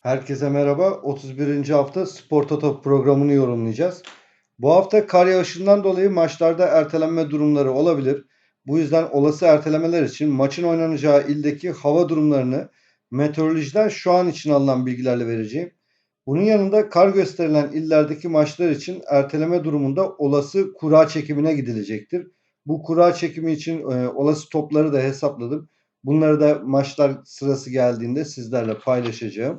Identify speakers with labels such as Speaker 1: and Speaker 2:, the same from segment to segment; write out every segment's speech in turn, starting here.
Speaker 1: Herkese merhaba. 31. hafta Spor Toto programını yorumlayacağız. Bu hafta kar yağışından dolayı maçlarda ertelenme durumları olabilir. Bu yüzden olası ertelemeler için maçın oynanacağı ildeki hava durumlarını meteorolojiden şu an için alınan bilgilerle vereceğim. Bunun yanında kar gösterilen illerdeki maçlar için erteleme durumunda olası kura çekimine gidilecektir. Bu kura çekimi için e, olası topları da hesapladım. Bunları da maçlar sırası geldiğinde sizlerle paylaşacağım.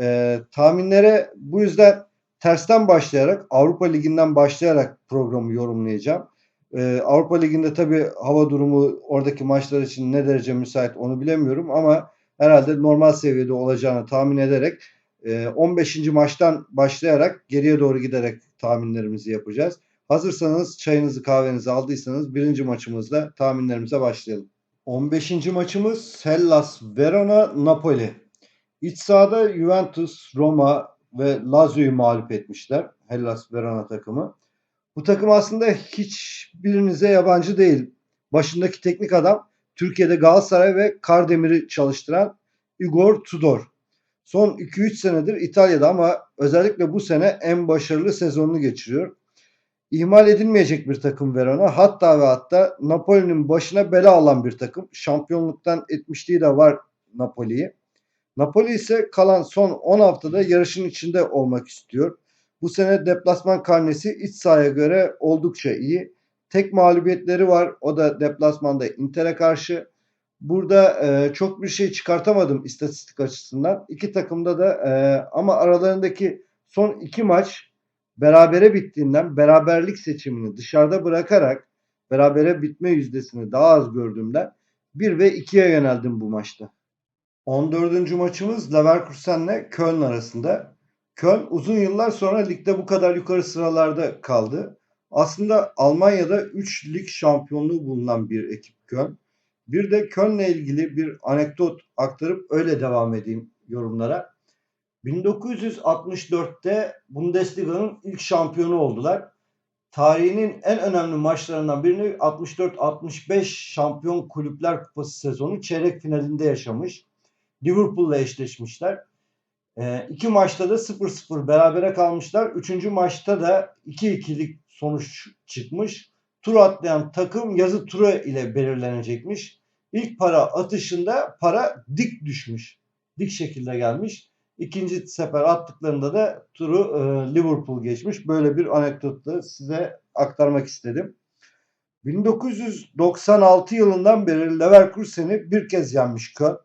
Speaker 1: E, tahminlere bu yüzden tersten başlayarak Avrupa Ligi'nden başlayarak programı yorumlayacağım. E, Avrupa Ligi'nde tabii hava durumu oradaki maçlar için ne derece müsait onu bilemiyorum ama herhalde normal seviyede olacağını tahmin ederek e, 15. maçtan başlayarak geriye doğru giderek tahminlerimizi yapacağız. Hazırsanız çayınızı kahvenizi aldıysanız birinci maçımızda tahminlerimize başlayalım. 15. maçımız Hellas Verona Napoli. İç sahada Juventus, Roma ve Lazio'yu mağlup etmişler. Hellas Verona takımı. Bu takım aslında hiçbirinize yabancı değil. Başındaki teknik adam Türkiye'de Galatasaray ve Kardemir'i çalıştıran Igor Tudor. Son 2-3 senedir İtalya'da ama özellikle bu sene en başarılı sezonunu geçiriyor. İhmal edilmeyecek bir takım Verona. Hatta ve hatta Napoli'nin başına bela alan bir takım. Şampiyonluktan etmişliği de var Napoli'yi. Napoli ise kalan son 10 haftada yarışın içinde olmak istiyor. Bu sene deplasman karnesi iç sahaya göre oldukça iyi. Tek mağlubiyetleri var. O da deplasmanda Inter'e karşı. Burada e, çok bir şey çıkartamadım istatistik açısından. İki takımda da e, ama aralarındaki son iki maç berabere bittiğinden beraberlik seçimini dışarıda bırakarak berabere bitme yüzdesini daha az gördüğümden 1 ve 2'ye yöneldim bu maçta. 14. maçımız Leverkusen'le Köln arasında. Köln uzun yıllar sonra ligde bu kadar yukarı sıralarda kaldı. Aslında Almanya'da 3 lig şampiyonluğu bulunan bir ekip Köln. Bir de Köln'le ilgili bir anekdot aktarıp öyle devam edeyim yorumlara. 1964'te Bundesliga'nın ilk şampiyonu oldular. Tarihinin en önemli maçlarından birini 64-65 Şampiyon Kulüpler Kupası sezonu çeyrek finalinde yaşamış. Liverpool'la eşleşmişler. E, iki maçta da 0-0 berabere kalmışlar. Üçüncü maçta da 2-2'lik sonuç çıkmış. Tur atlayan takım yazı turu ile belirlenecekmiş. İlk para atışında para dik düşmüş. Dik şekilde gelmiş. İkinci sefer attıklarında da turu e, Liverpool geçmiş. Böyle bir anekdotu size aktarmak istedim. 1996 yılından beri Leverkusen'i bir kez yenmiş Köln.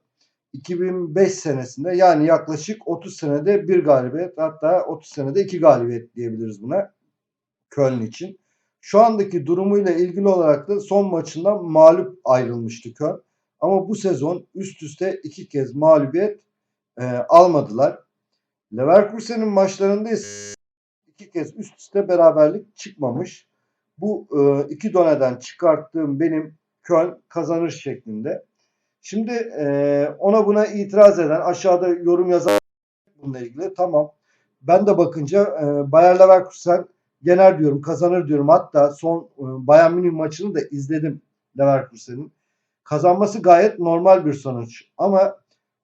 Speaker 1: 2005 senesinde yani yaklaşık 30 senede bir galibiyet hatta 30 senede iki galibiyet diyebiliriz buna Köln için. Şu andaki durumuyla ilgili olarak da son maçından mağlup ayrılmıştı Köln. Ama bu sezon üst üste iki kez mağlubiyet e, almadılar. Leverkusen'in maçlarında ise iki kez üst üste beraberlik çıkmamış. Bu e, iki doneden çıkarttığım benim Köln kazanır şeklinde. Şimdi e, ona buna itiraz eden aşağıda yorum yazan bununla ilgili tamam. Ben de bakınca e, Bayer Leverkusen yener diyorum, kazanır diyorum. Hatta son e, Bayern Münih maçını da izledim Leverkusen'in. Kazanması gayet normal bir sonuç. Ama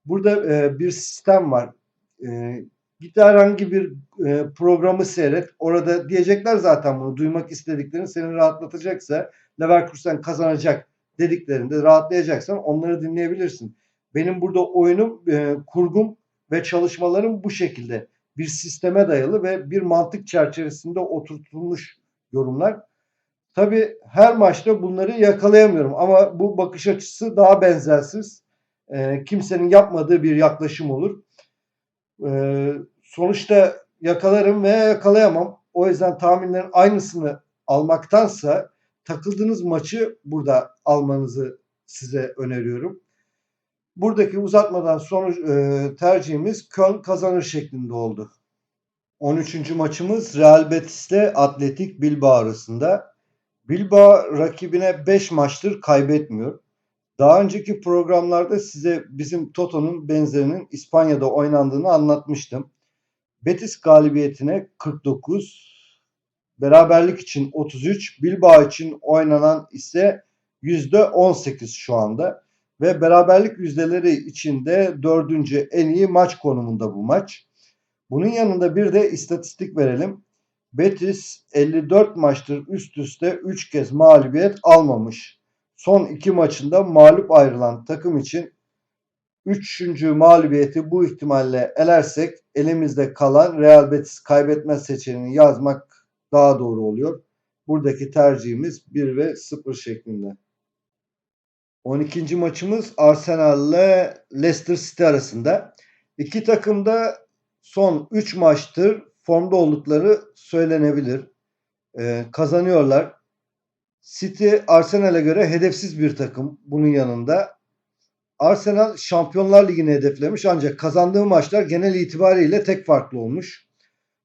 Speaker 1: burada e, bir sistem var. E, git herhangi bir e, programı seyret. Orada diyecekler zaten bunu. Duymak istediklerini seni rahatlatacaksa Leverkusen kazanacak dediklerinde rahatlayacaksan onları dinleyebilirsin. Benim burada oyunum, e, kurgum ve çalışmalarım bu şekilde. Bir sisteme dayalı ve bir mantık çerçevesinde oturtulmuş yorumlar. Tabi her maçta bunları yakalayamıyorum ama bu bakış açısı daha benzersiz. E, kimsenin yapmadığı bir yaklaşım olur. E, sonuçta yakalarım veya yakalayamam. O yüzden tahminlerin aynısını almaktansa takıldığınız maçı burada almanızı size öneriyorum. Buradaki uzatmadan sonuç e, tercihimiz Köln kazanır şeklinde oldu. 13. maçımız Real Betis ile Atletik Bilbao arasında. Bilbao rakibine 5 maçtır kaybetmiyor. Daha önceki programlarda size bizim Toto'nun benzerinin İspanya'da oynandığını anlatmıştım. Betis galibiyetine 49, Beraberlik için 33, Bilbao için oynanan ise %18 şu anda. ve beraberlik yüzdeleri içinde dördüncü en iyi maç konumunda bu maç. Bunun yanında bir de istatistik verelim. Betis 54 maçtır üst üste 3 kez mağlubiyet almamış. Son 2 maçında mağlup ayrılan takım için Üçüncü mağlubiyeti bu ihtimalle elersek elimizde kalan Real Betis kaybetmez seçeneğini yazmak daha doğru oluyor. Buradaki tercihimiz 1 ve 0 şeklinde. 12. maçımız Arsenal ile Leicester City arasında. İki takım da son 3 maçtır formda oldukları söylenebilir. Ee, kazanıyorlar. City Arsenal'e göre hedefsiz bir takım bunun yanında. Arsenal Şampiyonlar Ligi'ni hedeflemiş ancak kazandığı maçlar genel itibariyle tek farklı olmuş.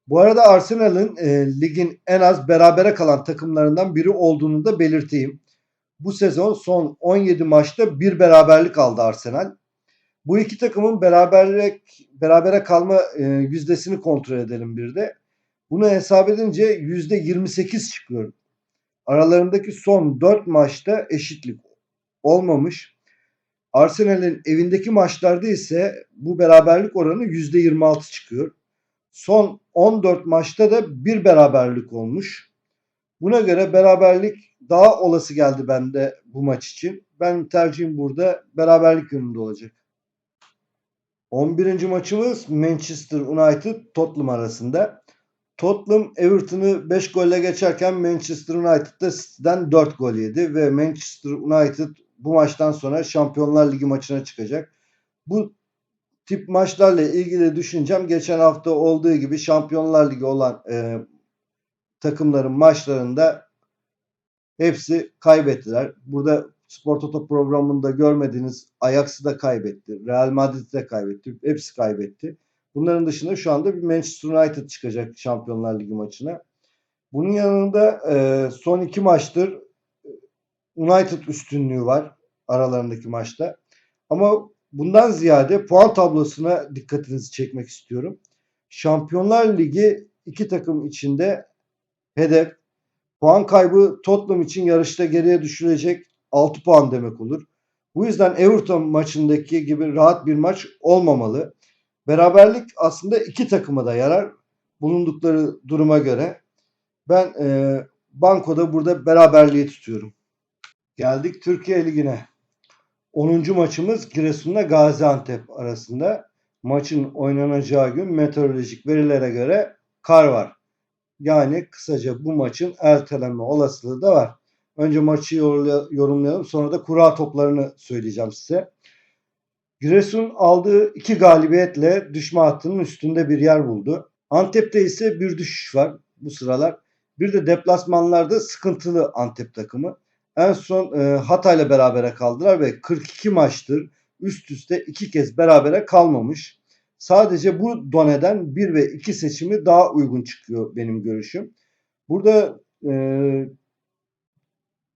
Speaker 1: Bu arada Arsenal'ın e, ligin en az berabere kalan takımlarından biri olduğunu da belirteyim. Bu sezon son 17 maçta bir beraberlik aldı Arsenal. Bu iki takımın beraberlik berabere kalma e, yüzdesini kontrol edelim bir de. Bunu hesap edince yüzde 28 çıkıyor. Aralarındaki son 4 maçta eşitlik olmamış. Arsenal'in evindeki maçlarda ise bu beraberlik oranı %26 çıkıyor. Son 14 maçta da bir beraberlik olmuş. Buna göre beraberlik daha olası geldi bende bu maç için. Ben tercihim burada beraberlik yönünde olacak. 11. maçımız Manchester United Tottenham arasında. Tottenham Everton'ı 5 golle geçerken Manchester United'da City'den 4 gol yedi ve Manchester United bu maçtan sonra Şampiyonlar Ligi maçına çıkacak. Bu tip maçlarla ilgili düşüncem geçen hafta olduğu gibi Şampiyonlar Ligi olan e, takımların maçlarında hepsi kaybettiler. Burada Spor Toto programında görmediğiniz Ajax'ı da kaybetti. Real Madrid de kaybetti. Hepsi kaybetti. Bunların dışında şu anda bir Manchester United çıkacak Şampiyonlar Ligi maçına. Bunun yanında e, son iki maçtır United üstünlüğü var aralarındaki maçta. Ama bundan ziyade puan tablosuna dikkatinizi çekmek istiyorum. Şampiyonlar Ligi iki takım içinde hedef puan kaybı Tottenham için yarışta geriye düşürecek 6 puan demek olur. Bu yüzden Everton maçındaki gibi rahat bir maç olmamalı. Beraberlik aslında iki takıma da yarar bulundukları duruma göre. Ben e, bankoda burada beraberliği tutuyorum. Geldik Türkiye Ligi'ne. 10. maçımız Giresun'la Gaziantep arasında. Maçın oynanacağı gün meteorolojik verilere göre kar var. Yani kısaca bu maçın ertelenme olasılığı da var. Önce maçı yorumlayalım sonra da kura toplarını söyleyeceğim size. Giresun aldığı iki galibiyetle düşme hattının üstünde bir yer buldu. Antep'te ise bir düşüş var bu sıralar. Bir de deplasmanlarda sıkıntılı Antep takımı. En son e, Hatay'la berabere kaldılar ve 42 maçtır üst üste iki kez berabere kalmamış. Sadece bu doneden 1 ve 2 seçimi daha uygun çıkıyor benim görüşüm. Burada e,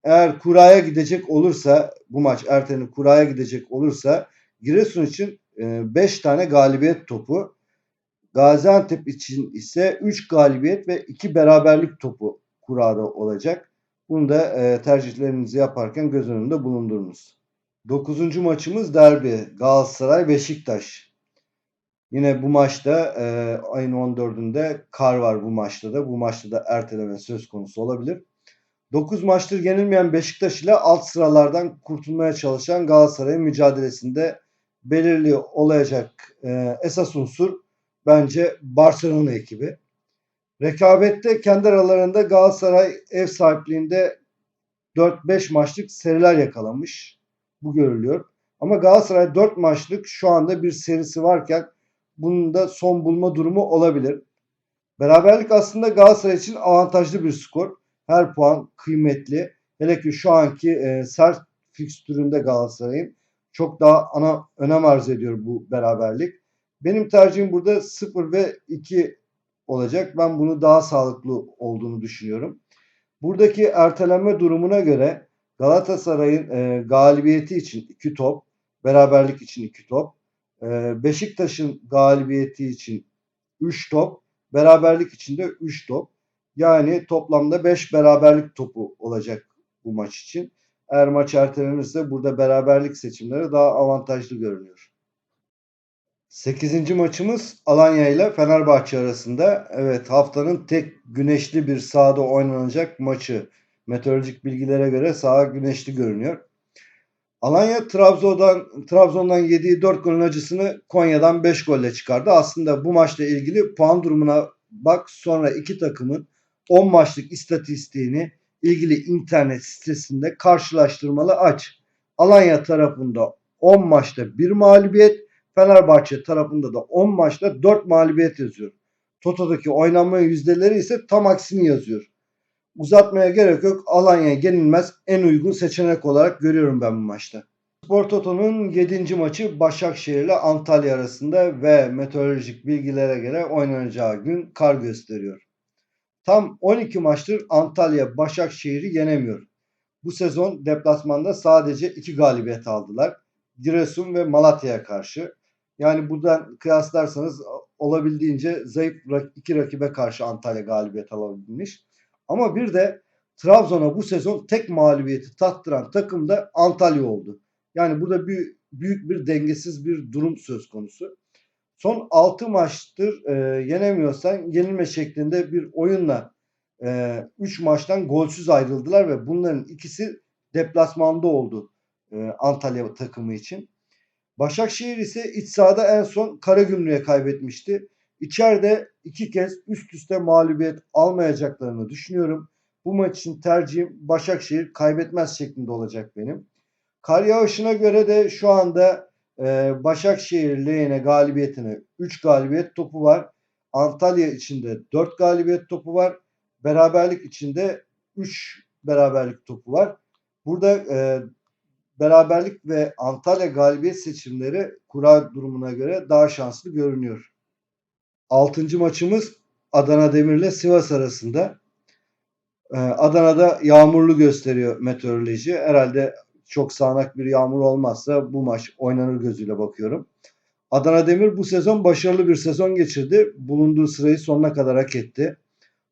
Speaker 1: eğer kuraya gidecek olursa bu maç ertenin kuraya gidecek olursa Giresun için 5 e, tane galibiyet topu. Gaziantep için ise 3 galibiyet ve 2 beraberlik topu kurada olacak. Bunu da e, tercihlerinizi yaparken göz önünde bulundurunuz. Dokuzuncu maçımız derbi. Galatasaray Beşiktaş. Yine bu maçta e, ayın 14'ünde kar var bu maçta da. Bu maçta da erteleme söz konusu olabilir. 9 maçtır yenilmeyen Beşiktaş ile alt sıralardan kurtulmaya çalışan Galatasaray'ın mücadelesinde belirli olacak e, esas unsur bence Barcelona ekibi. Rekabette kendi aralarında Galatasaray ev sahipliğinde 4-5 maçlık seriler yakalamış. Bu görülüyor. Ama Galatasaray 4 maçlık şu anda bir serisi varken bunun da son bulma durumu olabilir. Beraberlik aslında Galatasaray için avantajlı bir skor. Her puan kıymetli. Hele ki şu anki e, sert fikstüründe Galatasaray'ın çok daha ana önem arz ediyor bu beraberlik. Benim tercihim burada 0 ve 2 olacak. Ben bunu daha sağlıklı olduğunu düşünüyorum. Buradaki ertelenme durumuna göre Galatasaray'ın e, galibiyeti için 2 top, beraberlik için 2 top, e, Beşiktaş'ın galibiyeti için 3 top, beraberlik için de 3 top. Yani toplamda 5 beraberlik topu olacak bu maç için. Eğer maç ertelenirse burada beraberlik seçimleri daha avantajlı görünüyor. 8. maçımız Alanya ile Fenerbahçe arasında. Evet haftanın tek güneşli bir sahada oynanacak maçı. Meteorolojik bilgilere göre saha güneşli görünüyor. Alanya Trabzon'dan Trabzon'dan yediği 4 golün acısını Konya'dan 5 golle çıkardı. Aslında bu maçla ilgili puan durumuna bak sonra iki takımın 10 maçlık istatistiğini ilgili internet sitesinde karşılaştırmalı aç. Alanya tarafında 10 maçta 1 mağlubiyet, Fenerbahçe tarafında da 10 maçta 4 mağlubiyet yazıyor. Toto'daki oynanma yüzdeleri ise tam aksini yazıyor. Uzatmaya gerek yok. Alanya yenilmez en uygun seçenek olarak görüyorum ben bu maçta. Spor Toto'nun 7. maçı Başakşehir ile Antalya arasında ve meteorolojik bilgilere göre oynanacağı gün kar gösteriyor. Tam 12 maçtır Antalya Başakşehir'i yenemiyor. Bu sezon deplasmanda sadece 2 galibiyet aldılar. Giresun ve Malatya'ya karşı. Yani buradan kıyaslarsanız olabildiğince zayıf iki rakibe karşı Antalya galibiyet alabilmiş. Ama bir de Trabzon'a bu sezon tek mağlubiyeti tattıran takım da Antalya oldu. Yani burada büyük, büyük bir dengesiz bir durum söz konusu. Son 6 maçtır e, yenemiyorsan yenilme şeklinde bir oyunla 3 e, maçtan golsüz ayrıldılar ve bunların ikisi deplasmanda oldu e, Antalya takımı için. Başakşehir ise iç sahada en son Karagümrük'e kaybetmişti. İçeride iki kez üst üste mağlubiyet almayacaklarını düşünüyorum. Bu maç için tercihim Başakşehir kaybetmez şeklinde olacak benim. Kar yağışına göre de şu anda e, Başakşehir lehine galibiyetine 3 galibiyet topu var. Antalya içinde 4 galibiyet topu var. Beraberlik içinde 3 beraberlik topu var. Burada e, beraberlik ve Antalya galibiyet seçimleri kura durumuna göre daha şanslı görünüyor. Altıncı maçımız Adana Demir ile Sivas arasında. Ee, Adana'da yağmurlu gösteriyor meteoroloji. Herhalde çok sağanak bir yağmur olmazsa bu maç oynanır gözüyle bakıyorum. Adana Demir bu sezon başarılı bir sezon geçirdi. Bulunduğu sırayı sonuna kadar hak etti.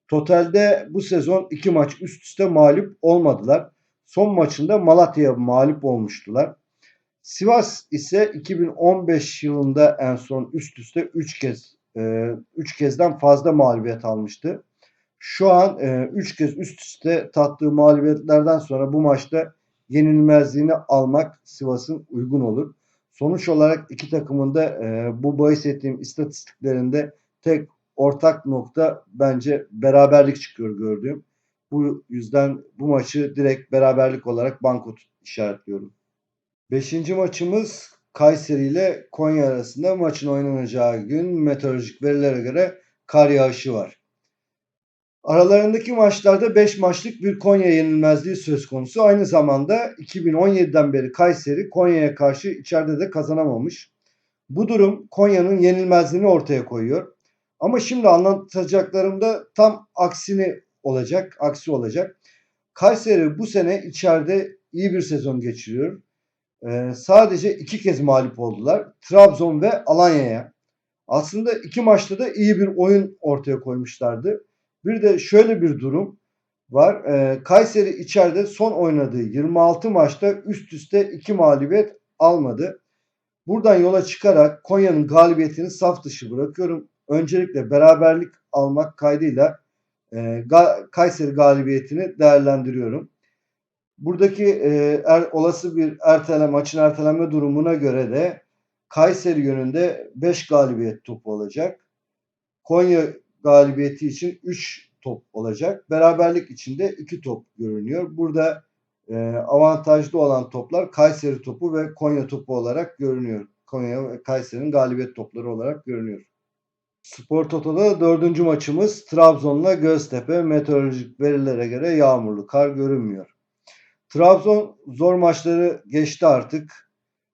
Speaker 1: Totalde bu sezon iki maç üst üste mağlup olmadılar. Son maçında Malatya'ya mağlup olmuştular. Sivas ise 2015 yılında en son üst üste 3 kez 3 kezden fazla mağlubiyet almıştı. Şu an 3 kez üst üste tattığı mağlubiyetlerden sonra bu maçta yenilmezliğini almak Sivas'ın uygun olur. Sonuç olarak iki takımın da bu bahis ettiğim istatistiklerinde tek ortak nokta bence beraberlik çıkıyor gördüğüm. Bu yüzden bu maçı direkt beraberlik olarak banko işaretliyorum. Beşinci maçımız Kayseri ile Konya arasında maçın oynanacağı gün meteorolojik verilere göre kar yağışı var. Aralarındaki maçlarda 5 maçlık bir Konya yenilmezliği söz konusu. Aynı zamanda 2017'den beri Kayseri Konya'ya karşı içeride de kazanamamış. Bu durum Konya'nın yenilmezliğini ortaya koyuyor. Ama şimdi anlatacaklarımda tam aksini olacak, aksi olacak. Kayseri bu sene içeride iyi bir sezon geçiriyor. Ee, sadece iki kez mağlup oldular. Trabzon ve Alanya'ya. Aslında iki maçta da iyi bir oyun ortaya koymuşlardı. Bir de şöyle bir durum var. Ee, Kayseri içeride son oynadığı 26 maçta üst üste iki mağlubiyet almadı. Buradan yola çıkarak Konya'nın galibiyetini saf dışı bırakıyorum. Öncelikle beraberlik almak kaydıyla e, Kayseri galibiyetini değerlendiriyorum. Buradaki e, er, olası bir erteleme, maçın ertelenme durumuna göre de Kayseri yönünde 5 galibiyet topu olacak. Konya galibiyeti için 3 top olacak. Beraberlik için de 2 top görünüyor. Burada e, avantajlı olan toplar Kayseri topu ve Konya topu olarak görünüyor. Konya ve Kayseri'nin galibiyet topları olarak görünüyor. Spor Toto'da dördüncü maçımız Trabzon'la Göztepe. Meteorolojik verilere göre yağmurlu, kar görünmüyor. Trabzon zor maçları geçti artık.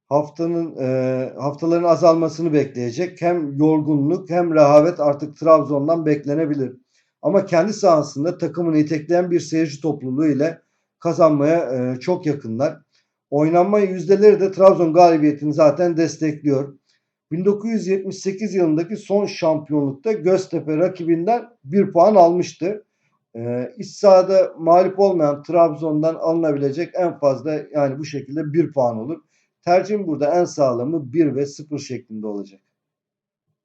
Speaker 1: Haftanın e, haftaların azalmasını bekleyecek. Hem yorgunluk hem rehavet artık Trabzon'dan beklenebilir. Ama kendi sahasında takımını itekleyen bir seyirci topluluğu ile kazanmaya e, çok yakınlar. Oynanma yüzdeleri de Trabzon galibiyetini zaten destekliyor. 1978 yılındaki son şampiyonlukta Göztepe rakibinden bir puan almıştı. Ee, iç sahada mağlup olmayan Trabzon'dan alınabilecek en fazla yani bu şekilde 1 puan olur. Tercihim burada en sağlamı 1 ve 0 şeklinde olacak.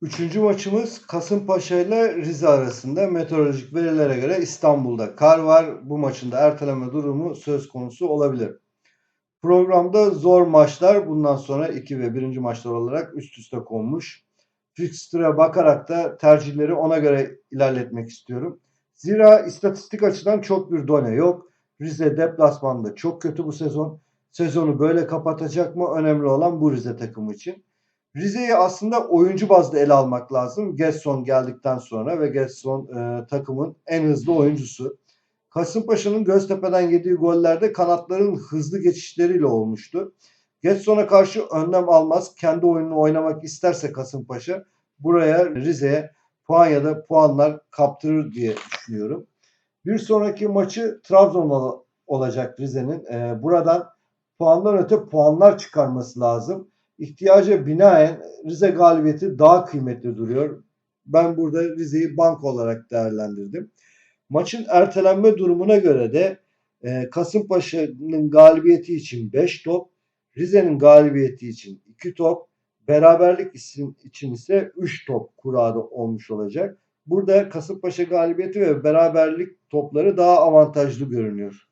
Speaker 1: Üçüncü maçımız Kasımpaşa ile Rize arasında meteorolojik verilere göre İstanbul'da kar var. Bu maçın da erteleme durumu söz konusu olabilir. Programda zor maçlar bundan sonra 2 ve 1. maçlar olarak üst üste konmuş. Fixture'a bakarak da tercihleri ona göre ilerletmek istiyorum. Zira istatistik açıdan çok bir done yok. Rize deplasmanda çok kötü bu sezon. Sezonu böyle kapatacak mı? Önemli olan bu Rize takımı için. Rize'yi aslında oyuncu bazlı ele almak lazım. Gerson geldikten sonra ve Gerson e, takımın en hızlı oyuncusu. Kasımpaşa'nın Göztepe'den yediği gollerde kanatların hızlı geçişleriyle olmuştu. Getson'a karşı önlem almaz. Kendi oyununu oynamak isterse Kasımpaşa buraya Rize'ye puan ya da puanlar kaptırır diye düşünüyorum. Bir sonraki maçı Trabzon'la olacak Rize'nin. Ee, buradan puandan öte puanlar çıkarması lazım. İhtiyaca binaen Rize galibiyeti daha kıymetli duruyor. Ben burada Rize'yi bank olarak değerlendirdim. Maçın ertelenme durumuna göre de e, Kasımpaşa'nın galibiyeti için 5 top, Rize'nin galibiyeti için 2 top, beraberlik için ise 3 top kurada olmuş olacak. Burada Kasımpaşa galibiyeti ve beraberlik topları daha avantajlı görünüyor.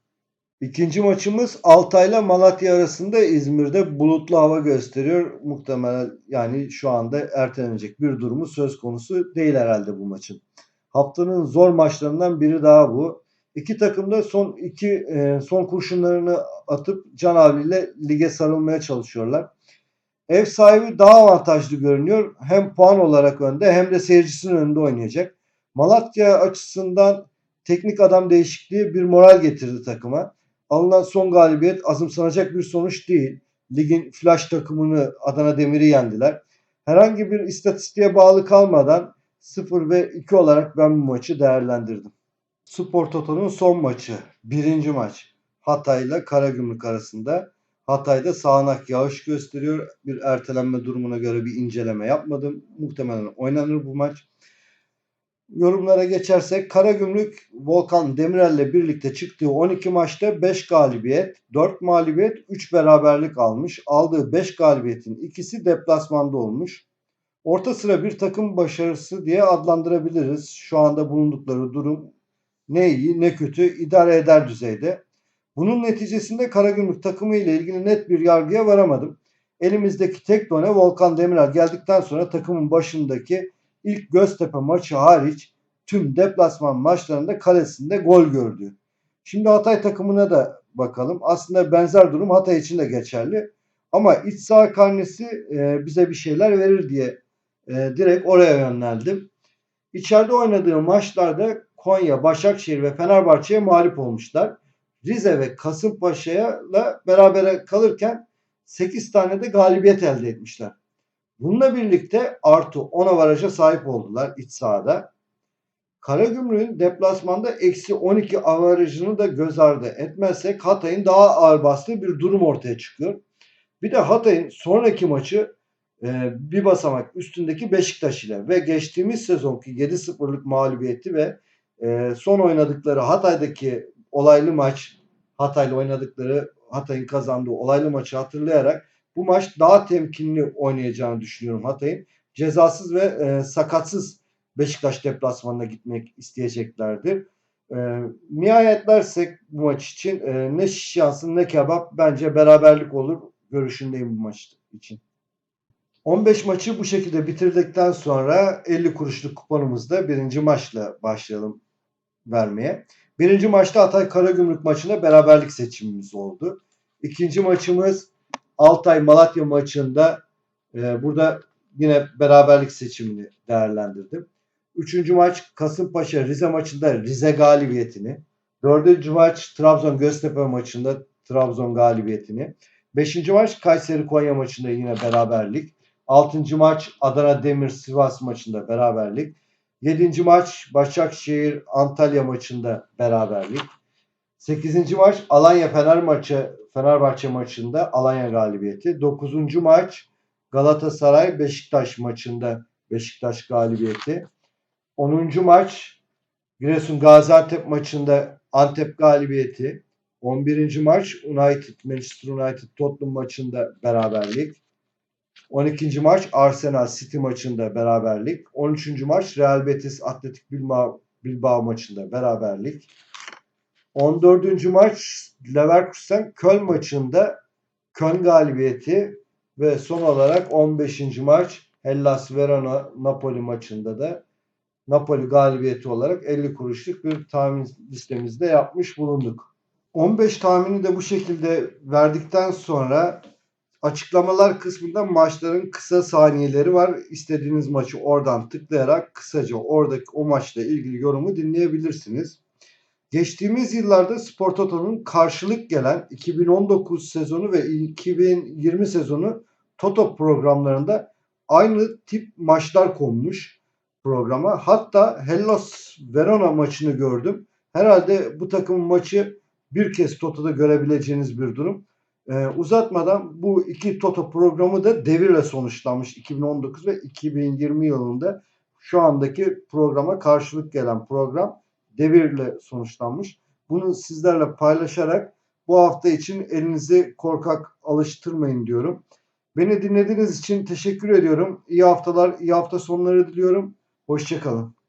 Speaker 1: İkinci maçımız Altay'la Malatya arasında İzmir'de bulutlu hava gösteriyor. Muhtemelen yani şu anda ertelenecek bir durumu söz konusu değil herhalde bu maçın. Haftanın zor maçlarından biri daha bu. İki takım da son iki e, son kurşunlarını atıp Can abiyle lige sarılmaya çalışıyorlar. Ev sahibi daha avantajlı görünüyor. Hem puan olarak önde hem de seyircisinin önünde oynayacak. Malatya açısından teknik adam değişikliği bir moral getirdi takıma. Alınan son galibiyet azımsanacak bir sonuç değil. Ligin flash takımını Adana Demir'i yendiler. Herhangi bir istatistiğe bağlı kalmadan 0 ve 2 olarak ben bu maçı değerlendirdim. Spor Toto'nun son maçı. Birinci maç. Hatay ile Karagümrük arasında. Hatay'da sağanak yağış gösteriyor. Bir ertelenme durumuna göre bir inceleme yapmadım. Muhtemelen oynanır bu maç. Yorumlara geçersek Karagümrük Volkan Demirel'le birlikte çıktığı 12 maçta 5 galibiyet, 4 mağlubiyet, 3 beraberlik almış. Aldığı 5 galibiyetin ikisi deplasmanda olmuş. Orta sıra bir takım başarısı diye adlandırabiliriz. Şu anda bulundukları durum ne iyi ne kötü idare eder düzeyde. Bunun neticesinde Karagümrük takımı ile ilgili net bir yargıya varamadım. Elimizdeki tek done Volkan Demirel geldikten sonra takımın başındaki ilk Göztepe maçı hariç tüm deplasman maçlarında kalesinde gol gördü. Şimdi Hatay takımına da bakalım. Aslında benzer durum Hatay için de geçerli. Ama iç saha karnesi e, bize bir şeyler verir diye e, direkt oraya yöneldim. İçeride oynadığı maçlarda Konya, Başakşehir ve Fenerbahçe'ye mağlup olmuşlar. Rize ve Kasımpaşa'ya beraber kalırken 8 tane de galibiyet elde etmişler. Bununla birlikte artı 10 avaraja sahip oldular iç sahada. Karagümrük'ün deplasmanda eksi 12 avarajını da göz ardı etmezsek Hatay'ın daha ağır bastığı bir durum ortaya çıkıyor. Bir de Hatay'ın sonraki maçı bir basamak üstündeki Beşiktaş ile ve geçtiğimiz sezonki 7-0'lık mağlubiyeti ve e, son oynadıkları Hatay'daki olaylı maç Hatay'la oynadıkları Hatay'ın kazandığı olaylı maçı hatırlayarak bu maç daha temkinli oynayacağını düşünüyorum Hatay'ın. Cezasız ve e, sakatsız Beşiktaş deplasmanına gitmek isteyeceklerdir. E, nihayetlersek bu maç için e, ne şiş ne kebap bence beraberlik olur görüşündeyim bu maç için. 15 maçı bu şekilde bitirdikten sonra 50 kuruşluk kuponumuzda birinci maçla başlayalım vermeye. Birinci maçta Hatay Karagümrük maçında beraberlik seçimimiz oldu. İkinci maçımız Altay Malatya maçında e, burada yine beraberlik seçimini değerlendirdim. Üçüncü maç Kasımpaşa Rize maçında Rize galibiyetini. Dördüncü maç Trabzon Göztepe maçında Trabzon galibiyetini. Beşinci maç Kayseri Konya maçında yine beraberlik. Altıncı maç Adana Demir Sivas maçında beraberlik. Yedinci maç Başakşehir Antalya maçında beraberlik. Sekizinci maç Alanya Fener maçı Fenerbahçe maçında Alanya galibiyeti. Dokuzuncu maç Galatasaray Beşiktaş maçında Beşiktaş galibiyeti. Onuncu maç Giresun Gaziantep maçında Antep galibiyeti. 11. maç United Manchester United Tottenham maçında beraberlik. 12. maç Arsenal City maçında beraberlik. 13. maç Real Betis Atletik Bilbao, maçında beraberlik. 14. maç Leverkusen Köln maçında Köln galibiyeti ve son olarak 15. maç Hellas Verona Napoli maçında da Napoli galibiyeti olarak 50 kuruşluk bir tahmin listemizde yapmış bulunduk. 15 tahmini de bu şekilde verdikten sonra açıklamalar kısmında maçların kısa saniyeleri var. İstediğiniz maçı oradan tıklayarak kısaca oradaki o maçla ilgili yorumu dinleyebilirsiniz. Geçtiğimiz yıllarda Spor Toto'nun karşılık gelen 2019 sezonu ve 2020 sezonu Toto programlarında aynı tip maçlar konmuş programa. Hatta Hellas Verona maçını gördüm. Herhalde bu takımın maçı bir kez Toto'da görebileceğiniz bir durum. Ee, uzatmadan bu iki Toto programı da devirle sonuçlanmış 2019 ve 2020 yılında şu andaki programa karşılık gelen program devirle sonuçlanmış. Bunu sizlerle paylaşarak bu hafta için elinizi korkak alıştırmayın diyorum. Beni dinlediğiniz için teşekkür ediyorum. İyi haftalar, iyi hafta sonları diliyorum. Hoşçakalın.